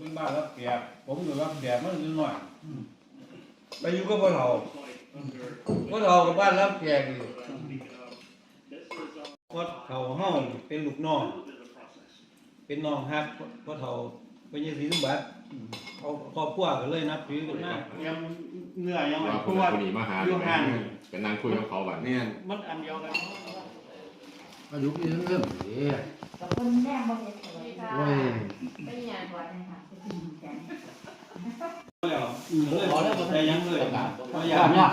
เป็นบ้านรับแขกผมอยู่รับแขกมันนิดหน่อยไปอยู่กับพ่อเฒ่าพ่อเฒ่ากับบ้านรับแขกอยู่พ่อเฒ่าเฮาเป็นลูกน้อง เป็นน้องฮักพ่อเฒ่าเป็นยศรีสมบัติเขาครอบครัวก็เลยนับถือกันมากยังเหนื่อยยังไงว่าเพคนราะว่าคนนี้มาหาอยู่ห่างเป็นนางคุยกับเขาบัดเนี่ยมันอันเดียวกันอายุนี่เรื่องเด้กับคนแน่บ่เห็น ค่ะไม่อยากว่าเลยค่ะไปกินกันแล้วขอแล้วแต่ยังเลยพยายาข้ามเนี่ย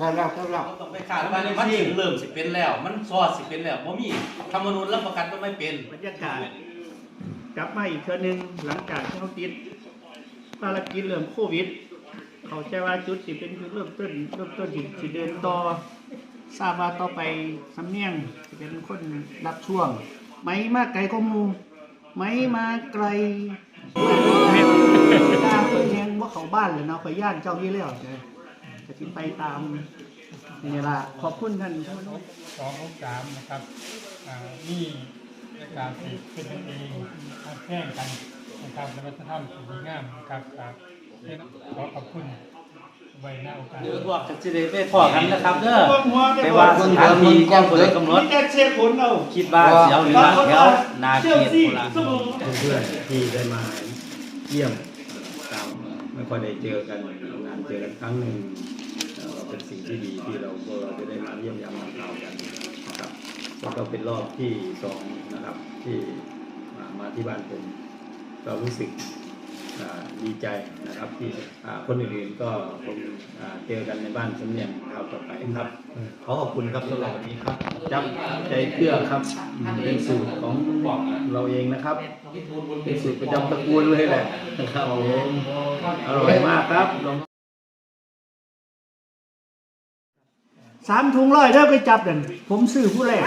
ข้ามแล้วข้ามแล้วต้องไปขาดมันมันเริ่มสิเป็นแล้ว มันซอดสิเป็นแล้วบ่มีธรรมนูญรับประกันก็ไม่เป็นบรรยากาศกลับมาอีกเทื่อนึงหลังจากที่เขาติดภารกิจเรื่องโควิด เขาใจว่าจุดสิเป็นจุดเริ่มต้นเริ่มต้นสิเดินต่อทราบว่าต่อไปสำเนียงจะเป็นคนรับช่วงไหมมากไกลก็มู ไหมมาไกลเม็ดตาเปิดแยงว่าเขาบ้านเลยเนาะข่อยย่านเจ้าที่แล้วนะจะสิไปตามนี่ล่ะขอบคุณท่านผู้นสององสามนะครับอ่านี่ในการที่เป็นกันเองทำแข่งกันนะครับและวัฒนธรรมที่ดีงามนะครับครับขอขอบคุณไว้หน้าโอกาสเดี๋ยวพวกจะสิได้ไปพอกันนะครับเด้อหัวแต่ว่าสถานที่ยังบ่ได้กำหนดนี่แต่เช็คผลเอาคิดว่าสิเอาอยู่ละแถวนาเขตพุ่นล่ะเพื่อนๆที่ได้มาเยี่ยมตามไม่ค่อยได้เจอกันนานเจอกันครั้งหนึ่งเอ่อเป็นสิ่งที่ดีที่เราก็จะได้มาเยี่ยมยามมาข่าวกันนะครับแล้วก็เป็นรอบที่สองนะครับที่มามาที่บ้านผมก็รู้สึกอ่า ดีใจนะครับที่คนอื่นๆก็คงอ่าเจอกันในบ้านสำเนียงคราวต่อไปครับขอขอบคุณครับสำหรับวันนี้ครับจับใจเครือครับเป็นสูตรของเราเองนะครับเป็นสูตรประจำตระกูลเลยแหละนะครับผมอร่อยมากครับสามถุงร้อยเด้อไปจับเด่นผมซื้อผู้แรก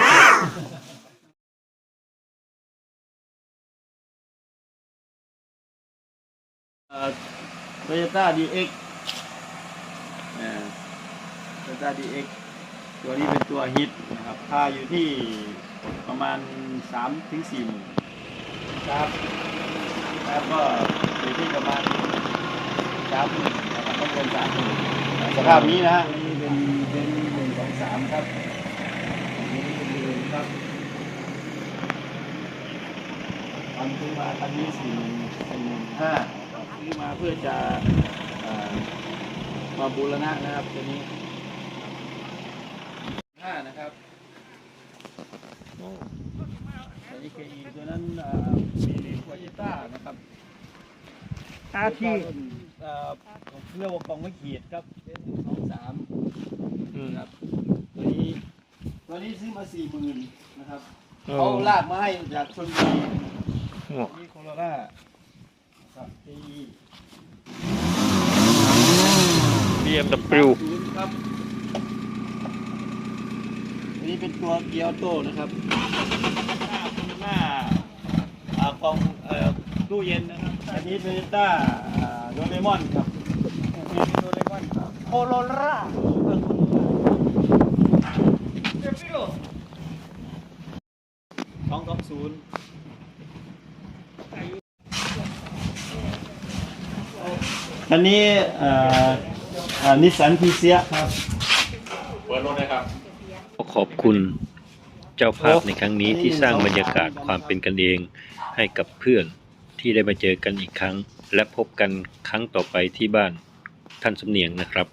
โตโยต้าดีเอ็กโตโยต้าดีเอ็กตัวนี้เป็นตัวฮิตนะครับค่าอยู่ที่ประมาณสามถึงสี่หมื่นครับแล้วก็อยู่ที่ประมาณสามหมื่นนะครับต้องเป็นสามหมื่นสภาพนี้นะฮะนี่เป็นเป็นหนึ่งสองสามครับอันนี้เป็นหนึ่งครับตอนซื้อมาคันนี้สี่หมื่นสี่หมื่นห้า ซื้อมาเพื่อจะเอ่อมาบูรณะนะครับตัวนี้ห้านะครับตัวนี้คือตัวนั้นมีลีควาจิต้านะครับอาที่เอ่อเรียกว่ากองไม่ขีดครับเป็นหนึ่งสองสามครับตัวนี้ตัวนี้ซื้อมาสี่หมื่นนะครับเขาลากมาให้จากชนบุรีนี่โคโรนา ครับที่ BMW ครับอันนี้เป็นตัวเกียร์ออโต้นะครับ หน้าหน้าอ่ากล่องเอ่อตู้เย็นนะครับ อันนี้โตโยต้าโดเรมอนครับอันนี้โดเรมอนโคโรล่าสองสองศูนย์อันนี้เอ่อนิสสันพีเซียครับเปิดรถเลยครับขอบคุณเจ้าภาพในครั้งนี้ที่สร้างบรรยากาศความเป็นกันเองให้กับเพื่อนที่ได้มาเจอกันอีกครั้ง และพบกันครั้งต่อไปที่บ้านท่านสำเนียงนะครับ